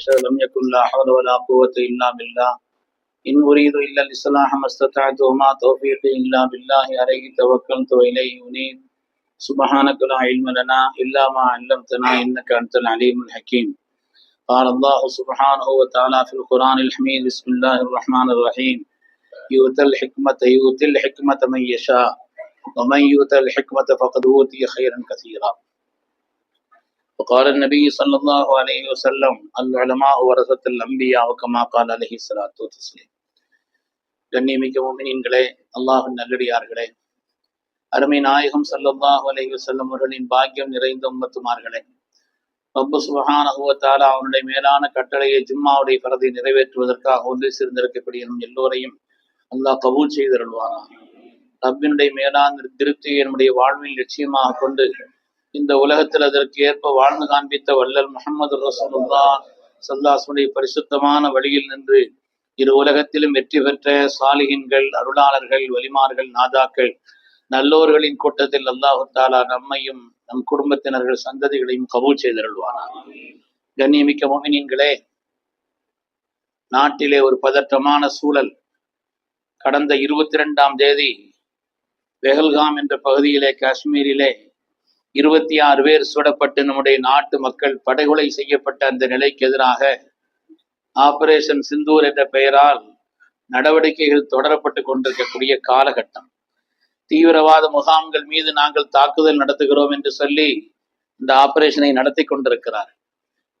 يشاء لم يكن لا حول ولا قوة إلا بالله. إن أريد إلا الإصلاح ما استطعت وما توفيقي إلا بالله عليه توكلت وإليه أنيب. سبحانك لا علم لنا إلا ما علمتنا إنك أنت العليم الحكيم. قال الله سبحانه وتعالى في القرآن الحميد بسم الله الرحمن الرحيم. يؤتى الحكمة يؤتي الحكمة من يشاء ومن يؤتى الحكمة فقد أوتي خيرا كثيرا. وقال النبي صلى الله عليه وسلم العلماء ورثة الأنبياء وكما قال عليه الصلاة والتسليم கண்ணியமிக்க மோமினின்களே அல்லாஹின் நல்லடியார்களே அருமை நாயகம் ஸல்லல்லாஹு அலைஹி வஸல்லம் அவர்களின் பாக்கியம் நிறைந்த உம்மத்துமார்களே ரப்பு சுபஹானஹுவத்தாலா அவனுடைய மேலான கட்டளையை ஜும்மாவுடைய பரதை நிறைவேற்றுவதற்காக ஒன்று சேர்ந்திருக்கக்கூடிய நம் எல்லோரையும் அல்லாஹ் கபூல் செய்தருள்வானா ரப்பினுடைய மேலான திருப்தியை நம்முடைய வாழ்வில் லட்சியமாக கொண்டு இந்த உலகத்தில் அதற்கு ஏற்ப வாழ்ந்து காண்பித்த வள்ளல் முகமது ரசூலுல்லா சல்லாசுடைய பரிசுத்தமான வழியில் நின்று இரு உலகத்திலும் வெற்றி பெற்ற சாலிகின்கள் அருளாளர்கள் வலிமார்கள் நாதாக்கள் நல்லோர்களின் கூட்டத்தில் அல்லாஹு தாலா நம்மையும் நம் குடும்பத்தினர்கள் சந்ததிகளையும் கபூல் செய்தருள்வானா கண்ணியமிக்க மோமினின்களே நாட்டிலே ஒரு பதற்றமான சூழல். கடந்த இருபத்தி ரெண்டாம் தேதி பெஹல்காம் என்ற பகுதியிலே காஷ்மீரிலே இருபத்தி ஆறு பேர் சுடப்பட்டு நம்முடைய நாட்டு மக்கள் படுகொலை செய்யப்பட்ட அந்த நிலைக்கு எதிராக ஆபரேஷன் சிந்தூர் என்ற பெயரால் நடவடிக்கைகள் தொடரப்பட்டு கொண்டிருக்கக்கூடிய காலகட்டம். தீவிரவாத முகாம்கள் மீது நாங்கள் தாக்குதல் நடத்துகிறோம் என்று சொல்லி இந்த ஆபரேஷனை நடத்தி கொண்டிருக்கிறார்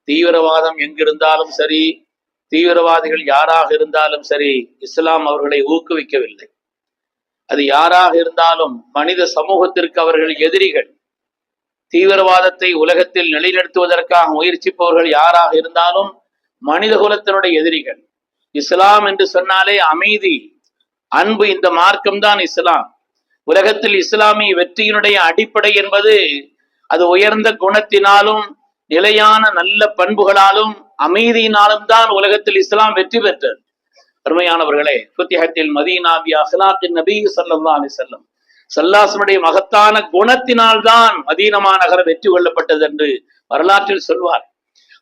தீவிரவாதம் எங்கிருந்தாலும் சரி தீவிரவாதிகள் யாராக இருந்தாலும் சரி இஸ்லாம் அவர்களை ஊக்குவிக்கவில்லை. அது யாராக இருந்தாலும் மனித சமூகத்திற்கு அவர்கள் எதிரிகள். தீவிரவாதத்தை உலகத்தில் நிலைநிறுத்துவதற்காக முயற்சிப்பவர்கள் யாராக இருந்தாலும் மனித குலத்தினுடைய எதிரிகள். இஸ்லாம் என்று சொன்னாலே அமைதி அன்பு இந்த மார்க்கம்தான் இஸ்லாம். உலகத்தில் இஸ்லாமிய வெற்றியினுடைய அடிப்படை என்பது அது உயர்ந்த குணத்தினாலும் நிலையான நல்ல பண்புகளாலும் அமைதியினாலும் தான் உலகத்தில் இஸ்லாம் வெற்றி பெற்றது. அருமையானவர்களே புத்தியகத்தில் மதீனாபியா அஹ்லாத்தின் நபி சல்லா அலி செல்லம் சல்லாசனுடைய மகத்தான குணத்தினால்தான் மதீனமா நகரம் வெற்றி கொள்ளப்பட்டது என்று வரலாற்றில் சொல்வார்.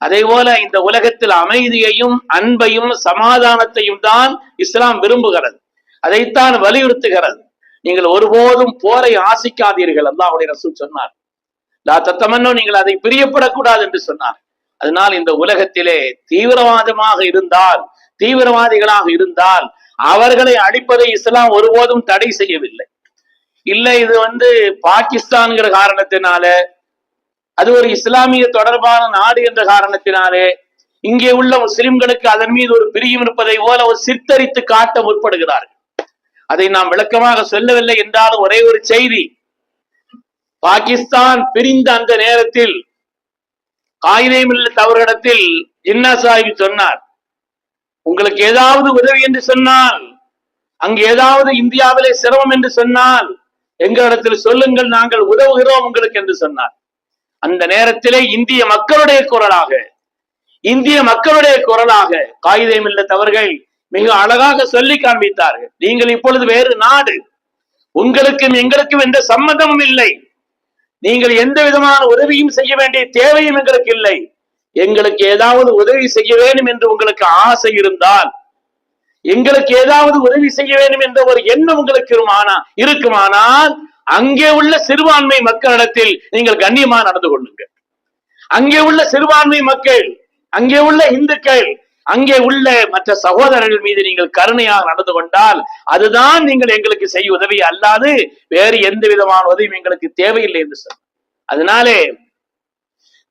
அதே போல இந்த உலகத்தில் அமைதியையும் அன்பையும் சமாதானத்தையும் தான் இஸ்லாம் விரும்புகிறது. அதைத்தான் வலியுறுத்துகிறது. நீங்கள் ஒருபோதும் போரை ஆசிக்காதீர்கள் அல்லாஹுடைய ரசூல் சொன்னார். லா தத்தமன்னோ நீங்கள் அதை பிரியப்படக்கூடாது என்று சொன்னார். அதனால் இந்த உலகத்திலே தீவிரவாதமாக இருந்தால் தீவிரவாதிகளாக இருந்தால் அவர்களை அடிப்பதை இஸ்லாம் ஒருபோதும் தடை செய்யவில்லை. இல்லை இது வந்து பாகிஸ்தான்கிற காரணத்தினால அது ஒரு இஸ்லாமிய தொடர்பான நாடு என்ற காரணத்தினாலே இங்கே உள்ள முஸ்லிம்களுக்கு அதன் மீது ஒரு பிரியம் இருப்பதை போல ஒரு சித்தரித்து காட்ட முற்படுகிறார்கள். அதை நாம் விளக்கமாக சொல்லவில்லை என்றாலும் ஒரே ஒரு செய்தி. பாகிஸ்தான் பிரிந்த அந்த நேரத்தில் காயினேமில்ல தவறிடத்தில் ஜின்னா சாஹிப் சொன்னார் உங்களுக்கு ஏதாவது உதவி என்று சொன்னால் அங்கு ஏதாவது இந்தியாவிலே சிரமம் என்று சொன்னால் எங்களிடத்தில் சொல்லுங்கள் நாங்கள் உதவுகிறோம் உங்களுக்கு என்று சொன்னார். அந்த நேரத்திலே இந்திய மக்களுடைய குரலாக இந்திய மக்களுடைய குரலாக காகிதம் தவறுகள் மிக அழகாக சொல்லி காண்பித்தார்கள். நீங்கள் இப்பொழுது வேறு நாடு உங்களுக்கும் எங்களுக்கும் எந்த சம்மதமும் இல்லை. நீங்கள் எந்த விதமான உதவியும் செய்ய வேண்டிய தேவையும் எங்களுக்கு இல்லை. எங்களுக்கு ஏதாவது உதவி செய்ய வேண்டும் என்று உங்களுக்கு ஆசை இருந்தால் எங்களுக்கு ஏதாவது உதவி செய்ய வேண்டும் என்ற ஒரு எண்ணம் உங்களுக்கு இருக்குமானா இருக்குமானால் அங்கே உள்ள சிறுபான்மை மக்களிடத்தில் நீங்கள் கண்ணியமா நடந்து கொள்ளுங்க அங்கே உள்ள சிறுபான்மை மக்கள் அங்கே உள்ள இந்துக்கள் அங்கே உள்ள மற்ற சகோதரர்கள் மீது நீங்கள் கருணையாக நடந்து கொண்டால் அதுதான் நீங்கள் எங்களுக்கு செய்ய உதவி. அல்லாது வேறு எந்த விதமான உதவியும் எங்களுக்கு தேவையில்லை என்று சொன்ன அதனாலே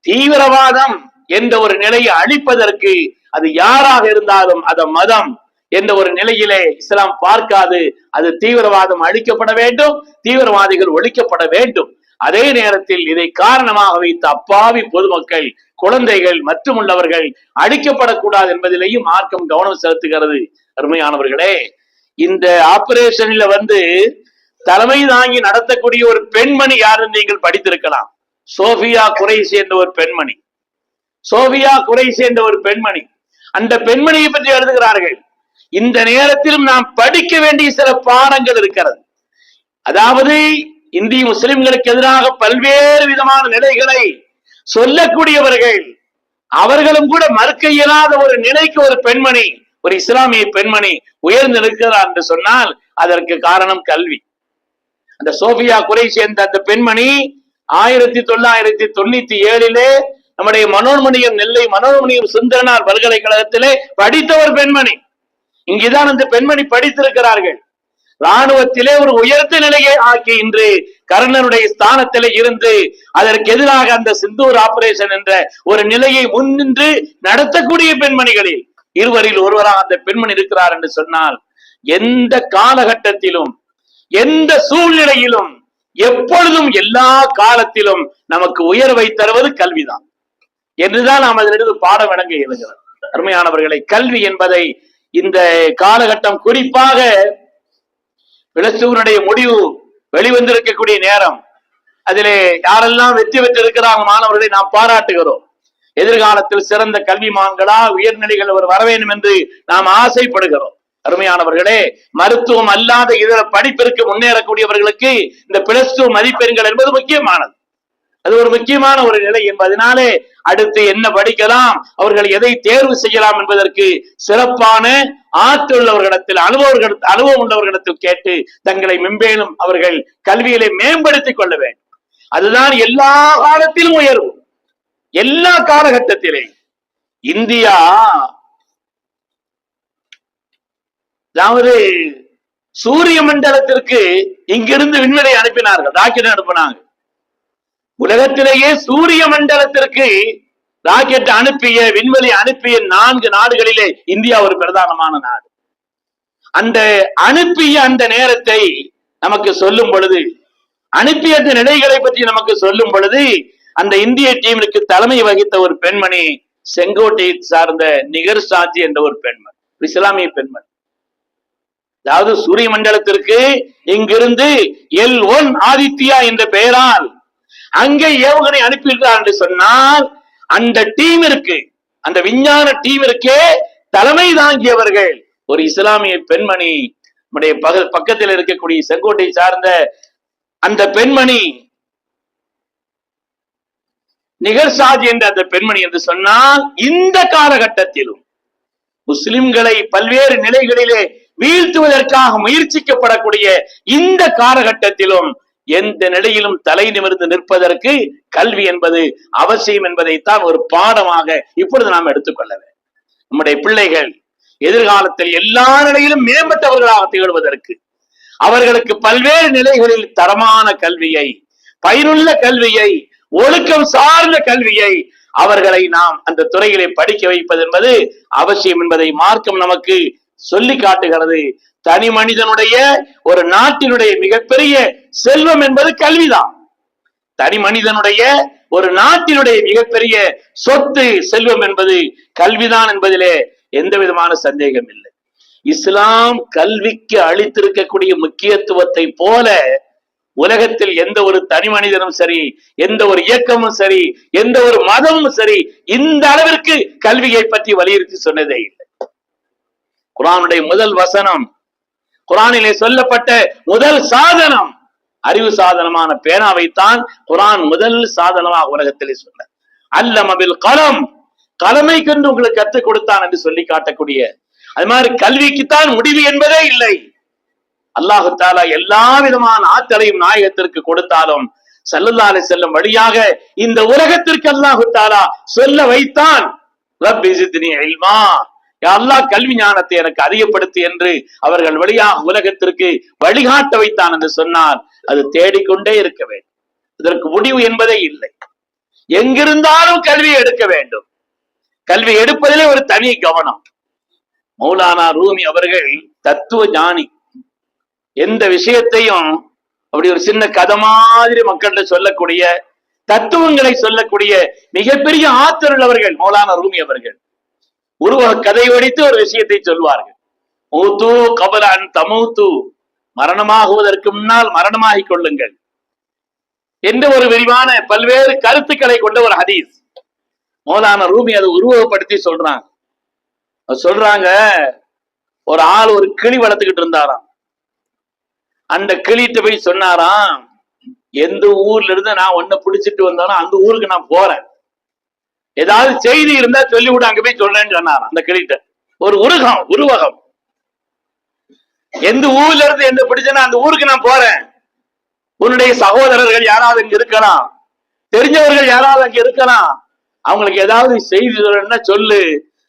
தீவிரவாதம் என்ற ஒரு நிலையை அழிப்பதற்கு அது யாராக இருந்தாலும் அத மதம் என்ற ஒரு நிலையிலே இஸ்லாம் பார்க்காது. அது தீவிரவாதம் அழிக்கப்பட வேண்டும் தீவிரவாதிகள் ஒழிக்கப்பட வேண்டும். அதே நேரத்தில் இதை காரணமாக வைத்த அப்பாவி பொதுமக்கள் குழந்தைகள் மற்றும் உள்ளவர்கள் அழிக்கப்படக்கூடாது என்பதிலேயும் மார்க்கம் கவனம் செலுத்துகிறது. அருமையானவர்களே இந்த ஆபரேஷன்ல வந்து தலைமை தாங்கி நடத்தக்கூடிய ஒரு பெண்மணி யாருன்னு நீங்கள் படித்திருக்கலாம். சோபியா குறைசி என்ற ஒரு பெண்மணி. சோபியா குறைசி என்ற ஒரு பெண்மணி. அந்த பெண்மணியை பற்றி எழுதுகிறார்கள். இந்த நேரத்திலும் நாம் படிக்க வேண்டிய சில பாடங்கள் இருக்கிறது. அதாவது இந்திய முஸ்லிம்களுக்கு எதிராக பல்வேறு விதமான நிலைகளை சொல்லக்கூடியவர்கள் அவர்களும் கூட மறுக்க இயலாத ஒரு நிலைக்கு ஒரு பெண்மணி ஒரு இஸ்லாமிய பெண்மணி உயர்ந்து நிற்கிறார் என்று சொன்னால் அதற்கு காரணம் கல்வி. அந்த சோபியா குறை சேர்ந்த அந்த பெண்மணி ஆயிரத்தி தொள்ளாயிரத்தி தொண்ணூத்தி ஏழிலே நம்முடைய மனோன்மணியம் நெல்லை மனோன்மணியம் சுந்தரனார் பல்கலைக்கழகத்திலே படித்த ஒரு பெண்மணி. இங்குதான் அந்த பெண்மணி படித்திருக்கிறார்கள். ராணுவத்திலே ஒரு உயர்த்த நிலையை ஆக்கி இன்று கர்ணனுடைய ஸ்தானத்திலே இருந்து அதற்கு எதிராக அந்த சிந்தூர் ஆபரேஷன் என்ற ஒரு நிலையை முன்னின்று நடத்தக்கூடிய பெண்மணிகளில் இருவரில் ஒருவராக அந்த பெண்மணி இருக்கிறார் என்று சொன்னால் எந்த காலகட்டத்திலும் எந்த சூழ்நிலையிலும் எப்பொழுதும் எல்லா காலத்திலும் நமக்கு உயர்வை தருவது கல்விதான். என்றுதான் நாம் அதிலிருந்து பாடம் விளங்க இயலுகிறது. அருமையானவர்களை கல்வி என்பதை இந்த காலகட்டம் குறிப்பாக விளச்சூருடைய முடிவு வெளிவந்திருக்கக்கூடிய நேரம். அதிலே யாரெல்லாம் வெற்றி பெற்றிருக்கிறாங்க மாணவர்களை நாம் பாராட்டுகிறோம். எதிர்காலத்தில் சிறந்த கல்விமான்களா உயர்நிலைகள் அவர் வர வேண்டும் என்று நாம் ஆசைப்படுகிறோம். அருமையானவர்களே மருத்துவம் அல்லாத இதர படிப்பிற்கு முன்னேறக்கூடியவர்களுக்கு இந்த பிளஸ் டூ மதிப்பெண்கள் என்பது முக்கியமானது. அது ஒரு முக்கியமான ஒரு நிலை என்பதனாலே அடுத்து என்ன படிக்கலாம் அவர்கள் எதை தேர்வு செய்யலாம் என்பதற்கு சிறப்பான ஆற்றுள்ளவர்களிடத்தில் அனுபவர்கள் அனுபவம் உள்ளவர்களிடத்தில் கேட்டு தங்களை மெம்பேலும் அவர்கள் கல்வியிலே மேம்படுத்திக் கொள்ள வேண்டும். அதுதான் எல்லா காலத்திலும் உயர்வு. எல்லா காலகட்டத்திலே. இந்தியா அதாவது சூரிய மண்டலத்திற்கு இங்கிருந்து விண்வெளி அனுப்பினார்கள் ராக்கெட் அனுப்பினாங்க உலகத்திலேயே சூரிய மண்டலத்திற்கு ராக்கெட் அனுப்பிய விண்வெளி அனுப்பிய நான்கு நாடுகளிலே இந்தியா ஒரு பிரதானமான நாடு. அந்த அனுப்பிய அந்த நேரத்தை நமக்கு சொல்லும் பொழுது அனுப்பிய அந்த நிலைகளை பற்றி நமக்கு சொல்லும் பொழுது அந்த இந்திய டீமிற்கு தலைமை வகித்த ஒரு பெண்மணி செங்கோட்டையை சார்ந்த நிகர் சாஜி என்ற ஒரு பெண்மணி இஸ்லாமிய பெண்மணி. அதாவது சூரிய மண்டலத்திற்கு இங்கிருந்து எல் ஒன் ஆதித்யா என்ற பெயரால் அங்கே ஏவுகணை அனுப்பியிருக்கிறார் என்று சொன்னால் அந்த டீமிற்கு அந்த விஞ்ஞான டீமிற்கே தலைமை தாங்கியவர்கள். ஒரு இஸ்லாமிய பெண்மணி நம்முடைய பகல் பக்கத்தில் இருக்கக்கூடிய செங்கோட்டை சார்ந்த அந்த பெண்மணி நிகர்சாஜ் என்ற அந்த பெண்மணி என்று சொன்னால் இந்த காலகட்டத்திலும் முஸ்லிம்களை பல்வேறு நிலைகளிலே வீழ்த்துவதற்காக முயற்சிக்கப்படக்கூடிய இந்த காலகட்டத்திலும் எந்த நிலையிலும் தலை நிமிர்ந்து நிற்பதற்கு கல்வி என்பது அவசியம் என்பதைத்தான் ஒரு பாடமாக இப்பொழுது நாம் எடுத்துக்கொள்ள வேண்டும். நம்முடைய பிள்ளைகள் எதிர்காலத்தில் எல்லா நிலையிலும் மேம்பட்டவர்களாக திகழ்வதற்கு அவர்களுக்கு பல்வேறு நிலைகளில் தரமான கல்வியை பயனுள்ள கல்வியை ஒழுக்கம் சார்ந்த கல்வியை அவர்களை நாம் அந்த துறைகளை படிக்க வைப்பது என்பது அவசியம் என்பதை மார்க்கம் நமக்கு சொல்லி காட்டுகிறது. தனி மனிதனுடைய ஒரு நாட்டினுடைய மிகப்பெரிய செல்வம் என்பது கல்விதான். தனி மனிதனுடைய ஒரு நாட்டினுடைய மிகப்பெரிய சொத்து செல்வம் என்பது கல்விதான் என்பதிலே எந்த விதமான சந்தேகம் இல்லை. இஸ்லாம் கல்விக்கு அளித்திருக்கக்கூடிய முக்கியத்துவத்தை போல உலகத்தில் எந்த ஒரு தனி மனிதனும் சரி எந்த ஒரு இயக்கமும் சரி எந்த ஒரு மதமும் சரி இந்த அளவிற்கு கல்வியை பற்றி வலியுறுத்தி சொன்னதே இல்லை. குரானுடைய முதல் வசனம். குரானிலே சொல்லப்பட்ட முதல் சாதனம். அறிவு சாதனமான பேனாவைத்தான் குரான் முதல் சாதனமாக உலகத்திலே சொன்ன அல்லமபில் களம் கலமை கொண்டு உங்களுக்கு கற்றுக் கொடுத்தான் என்று சொல்லி காட்டக்கூடிய. அது மாதிரி கல்விக்குத்தான் முடிவு என்பதே இல்லை. அல்லாஹு தாலா எல்லா விதமான ஆற்றலையும் நாயகத்திற்கு கொடுத்தாலும் சல்லல்லாஹு செல்லும் வழியாக இந்த உலகத்திற்கு அல்லாஹு தாலா சொல்ல வைத்தான். ரப்பி ஜித்னி அல்லாஹ் கல்வி ஞானத்தை எனக்கு அதிகப்படுத்து என்று அவர்கள் வழியாக உலகத்திற்கு வழிகாட்ட வைத்தான் என்று சொன்னார். அது தேடிக்கொண்டே இருக்க வேண்டும். இதற்கு முடிவு என்பதே இல்லை. எங்கிருந்தாலும் கல்வி எடுக்க வேண்டும். கல்வி எடுப்பதிலே ஒரு தனி கவனம். மௌலானா ரூமி அவர்கள் தத்துவ ஞானி. எந்த விஷயத்தையும் அப்படி ஒரு சின்ன கதை மாதிரி மக்கள்கிட்ட சொல்லக்கூடிய தத்துவங்களை சொல்லக்கூடிய மிகப்பெரிய ஆற்றல் அவர்கள் மௌலானா ரூமி அவர்கள். உருவக கதை வடித்து ஒரு விஷயத்தை சொல்வார்கள். மூத்து கபலான் தமூத்து மரணமாகுவதற்கு முன்னால் மரணமாகிக் கொள்ளுங்கள். என்று ஒரு விரிவான பல்வேறு கருத்துக்களை கொண்ட ஒரு ஹதீஸ். மோலான ரூமி அதை உருவகப்படுத்தி சொல்றாங்க சொல்றாங்க ஒரு ஆள் ஒரு கிளி வளர்த்துக்கிட்டு இருந்தாராம். அந்த கிளிட்டு போய் சொன்னாராம் எந்த ஊர்ல இருந்து நான் ஒன்ன பிடிச்சிட்டு வந்தாலும் அந்த ஊருக்கு நான் போறேன். ஏதாவது செய்தி இருந்தா சொல்லி விடு அங்க போய் சொல்றேன்னு சொன்னாராம். அந்த கிளிட்ட ஒரு உருகம் உருவகம். எந்த ஊர்ல இருந்து எந்த பிடிச்சனா அந்த ஊருக்கு நான் போறேன். உன்னுடைய சகோதரர்கள் யாராவது இங்க இருக்கலாம். தெரிஞ்சவர்கள் யாராவது அங்க இருக்கலாம். அவங்களுக்கு ஏதாவது செய்தி சொல்லணும்னா சொல்லு.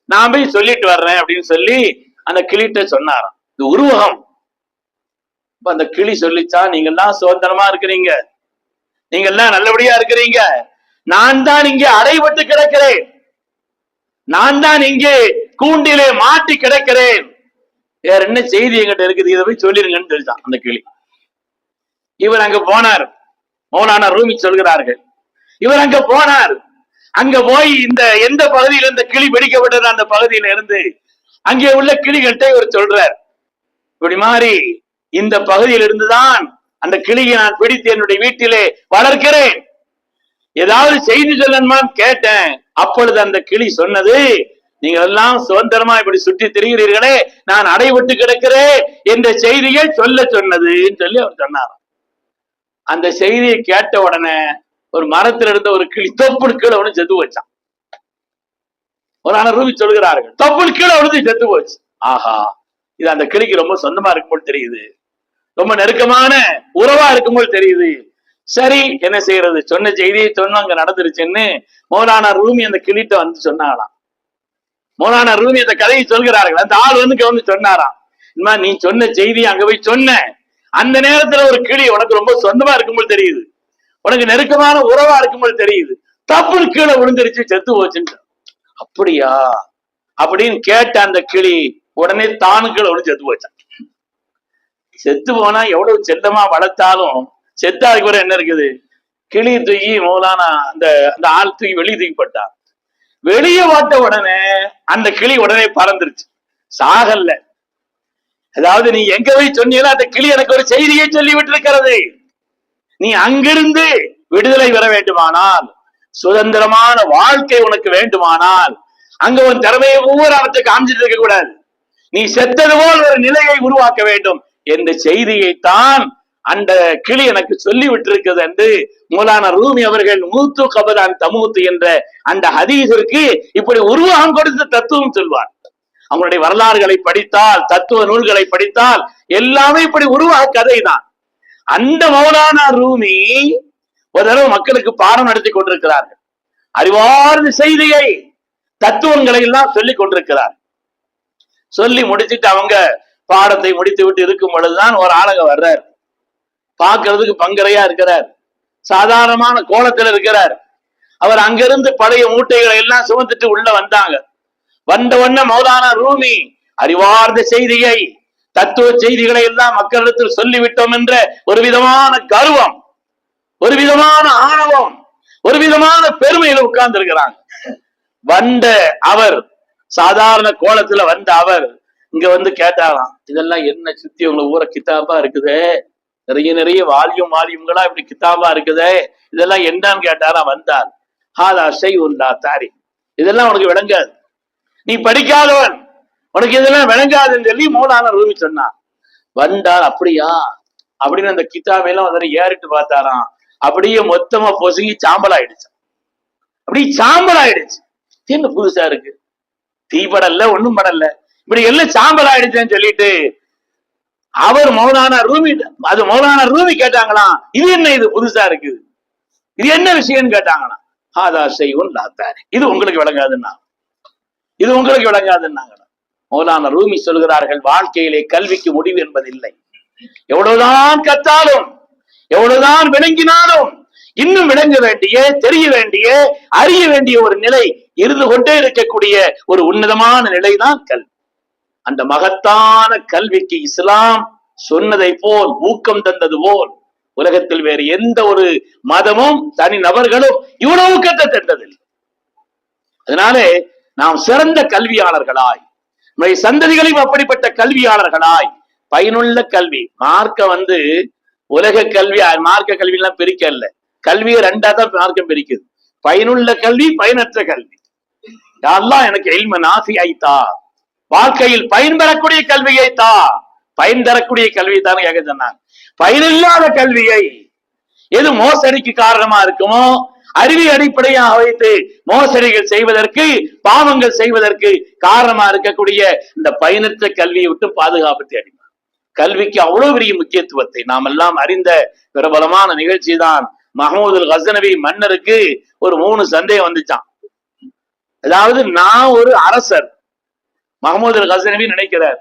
நான் போய் சொல்லிட்டு வர்றேன் அப்படின்னு சொல்லி அந்த கிளிட்ட சொன்னாராம். இது உருவகம். இப்ப அந்த கிளி சொல்லிச்சா நீங்க எல்லாம் சுதந்திரமா இருக்கிறீங்க. நீங்க எல்லாம் நல்லபடியா இருக்கிறீங்க. நான் தான் இங்கே அடைபட்டு கிடக்கிறேன். நான் தான் இங்கே கூண்டிலே மாட்டி கிடக்கிறேன். வேற என்ன செய்தி எங்கிட்ட இருக்குது? இதை போய் சொல்லிருங்கன்னு சொல்லிட்டான் அந்த கிளி. இவர் அங்க போனார். மௌனான ரூமி சொல்கிறார்கள். இவர் அங்க போனார். அங்க போய் இந்த எந்த பகுதியில இந்த கிளி பிடிக்கப்பட்டது அந்த பகுதியில இருந்து அங்கே உள்ள கிளிகள்கிட்ட இவர் சொல்றார். இப்படி மாறி இந்த பகுதியில் இருந்துதான் அந்த கிளியை நான் பிடித்து என்னுடைய வீட்டிலே வளர்க்கிறேன். ஏதாவது செய்தி சொல்லணுமான்னு கேட்டேன். அப்பொழுது அந்த கிளி சொன்னது நீங்கள் எல்லாம் சுதந்திரமா இப்படி சுற்றி திரிகிறீர்களே நான் அடைபட்டு கிடக்கிறேன் என்ற செய்தியை சொல்ல சொன்னதுன்னு சொல்லி அவர் சொன்னார். அந்த செய்தியை கேட்ட உடனே ஒரு மரத்துல இருந்த ஒரு கிளி தொப்புள் கீழே ஒன்று செத்து வச்சான் ஒரு அனரூபி சொல்கிறார்கள் தொப்புள் கீழே விழுந்து செத்து போச்சு. ஆஹா இது அந்த கிளிக்கு ரொம்ப சொந்தமா இருக்கும்போது தெரியுது. ரொம்ப நெருக்கமான உறவா இருக்கும்போது தெரியுது. சரி என்ன செய்யறது? சொன்ன செய்தியை சொன்னோம் அங்க நடந்துருச்சுன்னு மௌலானா ரூமி அந்த கிளிட்ட வந்து சொன்னாங்களாம் மௌலானா ரூமி அந்த கதையை சொல்கிறார்கள். அந்த ஆள் வந்து வந்து சொன்னாராம். இனிமா நீ சொன்ன செய்தி அங்க போய் சொன்ன. அந்த நேரத்துல ஒரு கிளி உனக்கு ரொம்ப சொந்தமா இருக்கும்போது தெரியுது. உனக்கு நெருக்கமான உறவா இருக்கும்போது தெரியுது. தப்புன்னு கீழே விழுந்துருச்சு செத்து போச்சுன்னு அப்படியா? அப்படின்னு கேட்ட அந்த கிளி உடனே தானு கீழே விழுந்து செத்து போச்சான் செத்து போனா எவ்வளவு செல்லமா வளர்த்தாலும் செத்தாதுக்கு கூட என்ன இருக்குது? கிளி தூக்கி மௌலானா அந்த அந்த ஆள் தூக்கி வெளியே தூக்கி வெளியே பார்த்த உடனே அந்த கிளி உடனே பறந்துருச்சு. சாகல்ல. அதாவது நீ எங்க போய் சொன்னீங்களோ அந்த கிளி எனக்கு ஒரு செய்தியை சொல்லி விட்டிருக்கிறது. நீ அங்கிருந்து விடுதலை பெற வேண்டுமானால் சுதந்திரமான வாழ்க்கை உனக்கு வேண்டுமானால் அங்க உன் திறமையை ஒவ்வொரு அவற்றை காமிச்சிட்டு இருக்க கூடாது. நீ செத்தது போல் ஒரு நிலையை உருவாக்க வேண்டும். என்ற செய்தியைத்தான் அந்த கிளி எனக்கு சொல்லிவிட்டிருக்கிறது என்று மூலான ரூமி அவர்கள் மூத்து கபதான் தமூத்து என்ற அந்த ஹதீஸிற்கு இப்படி உருவகம் கொடுத்த தத்துவம் சொல்வார். அவங்களுடைய வரலாறுகளை படித்தால் தத்துவ நூல்களை படித்தால் எல்லாமே இப்படி உருவாக கதை தான் அந்த மௌலானா ரூமி ஒரு தடவை மக்களுக்கு பாடம் நடத்தி கொண்டிருக்கிறார்கள். அறிவார்ந்த செய்தியை தத்துவங்களை எல்லாம் சொல்லிக் கொண்டிருக்கிறார். சொல்லி முடிச்சிட்டு அவங்க பாடத்தை முடித்து விட்டு இருக்கும் பொழுதுதான் ஒரு ஆளுங்க வர்றார். பார்க்கறதுக்கு பங்கரையா இருக்கிறார். சாதாரணமான கோலத்துல இருக்கிறார். அவர் அங்கிருந்து பழைய மூட்டைகளை எல்லாம் சுமந்துட்டு உள்ள வந்தாங்க. வந்த உடனே மௌலானா ரூமி அறிவார்ந்த செய்தியை தத்துவ செய்திகளை எல்லாம் மக்களிடத்தில் சொல்லிவிட்டோம் என்ற ஒரு விதமான கர்வம் ஒரு விதமான ஆணவம் ஒரு விதமான பெருமையில உட்கார்ந்து இருக்கிறாங்க வந்த அவர் சாதாரண கோலத்துல வந்த அவர் இங்க வந்து கேட்டாராம் இதெல்லாம் என்ன சுத்தி உங்க ஊர கித்தாப்பா இருக்குது? நிறைய நிறைய வால்யூம் வால்யூம்களா இப்படி கித்தாபா இருக்குதே. இதெல்லாம் என்னன்னு கேட்டாரா வந்தார் ஹாதா ஷை உண்டா தாரி இதெல்லாம் உனக்கு விளங்காது. நீ படிக்காதவன். உனக்கு இதெல்லாம் விளங்காதுன்னு சொல்லி மூலான ரூமி சொன்னான். வந்தார் அப்படியா? அப்படின்னு அந்த கித்தாபையெல்லாம் வந்து ஏறிட்டு பார்த்தாராம். அப்படியே மொத்தமா பொசுங்கி சாம்பல் ஆயிடுச்சு அப்படி சாம்பல் ஆயிடுச்சு என்ன புதுசா இருக்கு? தீ படல ஒண்ணும் படல இப்படி எல்லாம் சாம்பல் ஆயிடுச்சுன்னு சொல்லிட்டு அவர் மௌலானா ரூமி அது மௌலானா ரூமி கேட்டாங்களாம் இது என்ன இது புதுசா இருக்குது? இது என்ன விஷயம்னு கேட்டாங்களாம். ஆதா செய்வோம் இது உங்களுக்கு விளங்காதுன்னா. இது உங்களுக்கு விளங்காதுன்னாங்க மௌலானா ரூமி சொல்கிறார்கள் வாழ்க்கையிலே கல்விக்கு முடிவு என்பதில்லை. எவ்வளவுதான் கத்தாலும் எவ்வளவுதான் விளங்கினாலும் இன்னும் விளங்க வேண்டிய தெரிய வேண்டிய அறிய வேண்டிய ஒரு நிலை இருந்து கொண்டே இருக்கக்கூடிய ஒரு உன்னதமான நிலைதான் கல்வி. அந்த மகத்தான கல்விக்கு இஸ்லாம் சொன்னதை போல் ஊக்கம் தந்தது போல் உலகத்தில் வேறு எந்த ஒரு மதமும் தனி நபர்களும் இவ்வளவு ஊக்கத்தை தந்ததில்லை. அதனாலே நாம் சிறந்த கல்வியாளர்களாய் நம்முடைய சந்ததிகளையும் அப்படிப்பட்ட கல்வியாளர்களாய் பயனுள்ள கல்வி. மார்க்க வந்து உலக கல்வி மார்க்க கல்வி எல்லாம் பிரிக்கல கல்வியை ரெண்டா தான் மார்க்கம் பிரிக்குது. பயனுள்ள கல்வி பயனற்ற கல்வி. யாரெல்லாம் எனக்கு எல்ம நாசி ஆயிட்டா வாழ்க்கையில் பயன் பெறக்கூடிய கல்வியை தான் பயன் தரக்கூடிய கல்வி தான் கேட்க சொன்னாங்க. பயனில்லாத கல்வியை எது மோசடிக்கு காரணமா இருக்குமோ அறிவி அடிப்படையாக வைத்து மோசடிகள் செய்வதற்கு பாவங்கள் செய்வதற்கு காரணமா இருக்கக்கூடிய இந்த பயனற்ற கல்வியை விட்டு பாதுகாப்பு தேடினார் கல்விக்கு அவ்வளவு பெரிய முக்கியத்துவத்தை நாம் எல்லாம் அறிந்த பிரபலமான நிகழ்ச்சி தான் மஹமூது ஹசனவி மன்னருக்கு ஒரு மூணு சந்தேகம் வந்துச்சான் அதாவது நான் ஒரு அரசர். மஹமூது ஹசனவி நினைக்கிறார்.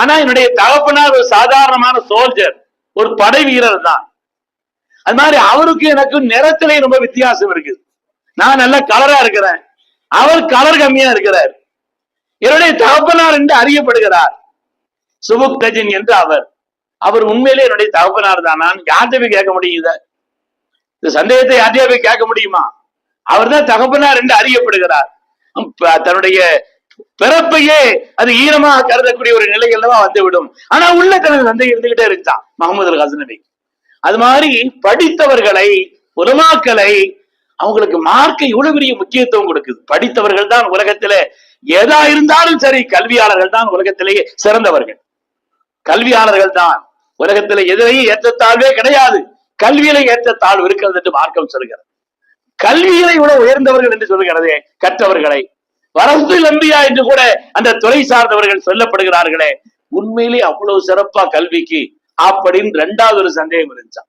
ஆனா என்னுடைய தகப்பனார் ஒரு சாதாரணமான சோல்ஜர் ஒரு படை வீரர் தான். அது மாதிரி அவருக்கு எனக்கு நிறத்திலே ரொம்ப வித்தியாசம் இருக்கு. நான் நல்ல கலரா இருக்கிறேன். அவர் கலர் கம்மியா இருக்கிறார். என்னுடைய தகப்பனார் என்று அறியப்படுகிறார். சுபுக் தஜின் என்று அவர். அவர் உண்மையிலே என்னுடைய தகப்பனார் தான். நான் யார்கிட்ட போய் கேட்க முடியுத இந்த சந்தேகத்தை யார்கிட்டயா போய் கேட்க முடியுமா? அவர் தான் தகப்பனார் என்று அறியப்படுகிறார். தன்னுடைய பிறப்பையே அது ஈரமாக கருதக்கூடிய ஒரு நிலை அல்லவா வந்துவிடும். ஆனா உள்ள தனது சந்தேகம் இருந்துகிட்டே இருந்தான் முகமது அல் ஹசனபி அது மாதிரி படித்தவர்களை உலமாக்களை அவங்களுக்கு மார்க்க இவ்வளவு பெரிய முக்கியத்துவம் கொடுக்குது. படித்தவர்கள் தான் உலகத்துல எதா இருந்தாலும் சரி கல்வியாளர்கள் தான் உலகத்திலேயே சிறந்தவர்கள். கல்வியாளர்கள் தான். உலகத்துல எதிரையும் ஏற்றத்தாழ்வே கிடையாது. கல்வியில ஏற்றத்தாழ்வு இருக்கிறது என்று மார்க்கம் சொல்கிறது. கல்வியில இவ்வளவு உயர்ந்தவர்கள் என்று சொல்லுகிறதே கற்றவர்களை. வரசு அம்பியா என்று கூட அந்த துறை சார்ந்தவர்கள் சொல்லப்படுகிறார்களே உண்மையிலே அவ்வளவு சிறப்பா கல்விக்கு அப்படின்னு ரெண்டாவது ஒரு சந்தேகம் இருந்துச்சான்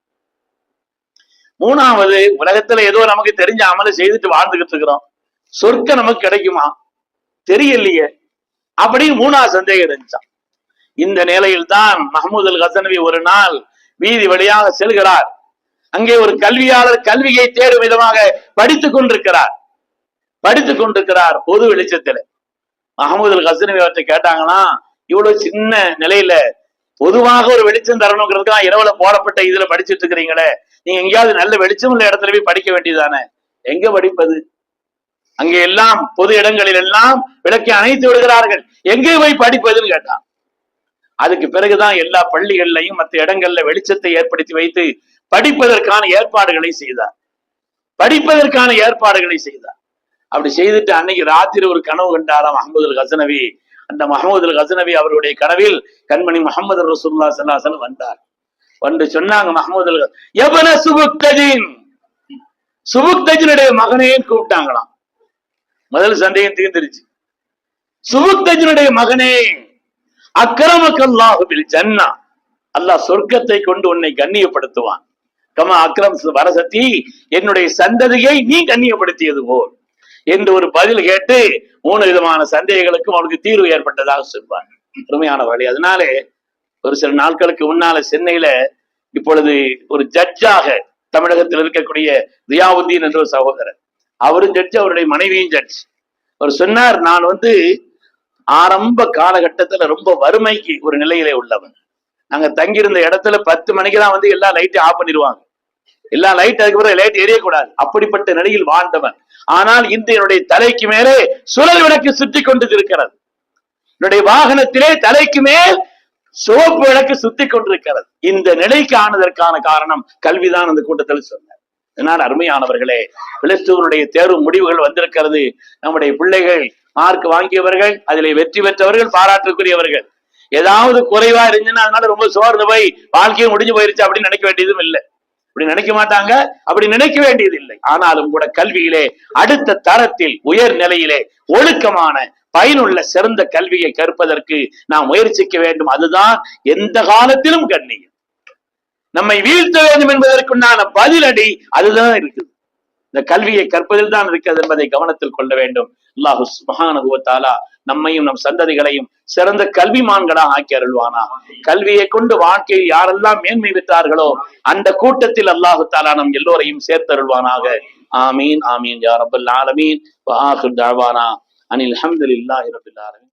மூணாவது உலகத்துல ஏதோ நமக்கு தெரிஞ்ச அமலை செய்துட்டு வாழ்ந்துகிட்டு இருக்கிறோம். சொர்க்க நமக்கு கிடைக்குமா? தெரியலையே. அப்படின்னு மூணாவது சந்தேகம் இருந்துச்சான் இந்த நிலையில் தான் மஹமூது அல் ஹசனவி ஒரு நாள் வீதி வழியாக செல்கிறார். அங்கே ஒரு கல்வியாளர் கல்வியை தேடும் விதமாக படித்துக் கொண்டிருக்கிறார். படித்துக் கொண்டிருக்கிறார் பொது வெளிச்சத்துல. மஹமூது அல் ஹசனவி அவற்றை கேட்டாங்கன்னா இவ்வளவு சின்ன நிலையில பொதுவாக ஒரு வெளிச்சம் தரணுங்கிறதுக்கு இரவுல போடப்பட்ட இதுல படிச்சுட்டு இருக்கிறீங்களே. நீங்க எங்கேயாவது நல்ல வெளிச்சம் உள்ள இடத்துல போய் படிக்க வேண்டியதானே எங்க படிப்பது? அங்கே எல்லாம் பொது இடங்களில் எல்லாம் விளக்கி அணைத்து விடுகிறார்கள். எங்கே போய் படிப்பதுன்னு கேட்டான் அதுக்கு பிறகுதான் எல்லா பள்ளிகள்லையும் மற்ற இடங்கள்ல வெளிச்சத்தை ஏற்படுத்தி வைத்து படிப்பதற்கான ஏற்பாடுகளை செய்தார். படிப்பதற்கான ஏற்பாடுகளை செய்தார். அப்படி செய்துட்டு அன்னைக்கு ராத்திரி ஒரு கனவு கண்டாராம் அஹமது ஹசனவி அந்த மஹமது ஹசனவி அவருடைய கனவில் கண்மணி முகமது ரசூல்லா சல்லாசன் வந்தார். வந்து சொன்னாங்க மஹமூது எவன சுபுக்தஜின்? சுபுக்தஜினுடைய மகனேன்னு கூப்பிட்டாங்களாம். முதல் சந்தேகம் தீர்ந்துருச்சு. சுபுக்தஜினுடைய மகனே அக்கிரமக்கல்லாஹுபில் ஜன்னா. அல்லாஹ் சொர்க்கத்தை கொண்டு உன்னை கண்ணியப்படுத்துவான். கமா அக்ரம் வரசத்தி என்னுடைய சந்ததியை நீ கண்ணியப்படுத்தியது போல். என்று ஒரு பதில் கேட்டு மூணு விதமான சந்தேகங்களுக்கும் அவனுக்கு தீர்வு ஏற்பட்டதாக சொல்வார் அருமையான வழி. அதனாலே ஒரு சில நாட்களுக்கு முன்னால சென்னையில இப்பொழுது ஒரு ஜட்ஜாக தமிழகத்தில் இருக்கக்கூடிய ரியாவுத்தீன் என்ற ஒரு சகோதரர் அவரும் ஜட்ஜ் அவருடைய மனைவியும் ஜட்ஜ். அவர் சொன்னார் நான் வந்து ஆரம்ப காலகட்டத்துல ரொம்ப வறுமைக்கு ஒரு நிலையிலே உள்ளவன். நாங்க தங்கியிருந்த இடத்துல பத்து மணிக்கு தான் வந்து எல்லா லைட்டையும் ஆஃப் பண்ணிடுவாங்க. எல்லா லைட் அதுக்கப்புறம் லைட் எரியக்கூடாது. அப்படிப்பட்ட நிலையில் வாழ்ந்தவன். ஆனால் இன்று என்னுடைய தலைக்கு மேலே சுழல் விளக்கு சுற்றி கொண்டு இருக்கிறது என்னுடைய வாகனத்திலே தலைக்கு மேல் சிவப்பு விளக்கு சுத்தி கொண்டிருக்கிறது. இந்த நிலைக்கு ஆனதற்கான காரணம் கல்விதான் அந்த கூட்டத்தில் சொன்னார். இதனால் அருமையானவர்களே பிளஸ்டூனுடைய தேர்வு முடிவுகள் வந்திருக்கிறது. நம்முடைய பிள்ளைகள் மார்க் வாங்கியவர்கள் அதிலே வெற்றி பெற்றவர்கள் பாராட்டுக்குரியவர்கள். ஏதாவது குறைவா இருந்துச்சுன்னா அதனால ரொம்ப சோர்ந்து போய் வாழ்க்கையை முடிஞ்சு போயிருச்சு அப்படின்னு நினைக்க வேண்டியதும் இல்லை. இப்படி நினைக்க மாட்டாங்க அப்படி நினைக்க வேண்டியது இல்லை ஆனாலும் கூட கல்வியிலே அடுத்த தரத்தில் உயர் நிலையிலே ஒழுக்கமான பயனுள்ள சிறந்த கல்வியை கற்பதற்கு நாம் முயற்சிக்க வேண்டும். அதுதான் எந்த காலத்திலும் கண்ணியம். நம்மை வீழ்த்த வேண்டும் என்பதற்குண்டான பதிலடி அதுதான் இருக்குது. இந்த கல்வியை கற்பதில் தான் இருக்கிறது என்பதை கவனத்தில் கொள்ள வேண்டும். அல்லாஹு சுபஹானஹு நம்மையும் நம் சந்ததிகளையும் சிறந்த கல்விமான்களாக ஆக்கி அருள்வானா. கல்வியை கொண்டு வாழ்க்கையில் யாரெல்லாம் மேன்மை பெற்றார்களோ அந்த கூட்டத்தில் அல்லாஹு தாலா நம் எல்லோரையும் சேர்த்தருள்வானாக ஆமீன் ஆமீன் யார் ரப்பல் ஆலமீன். அனில் அஹமதுல்லாஹி ரப்பில் ஆலமீன்.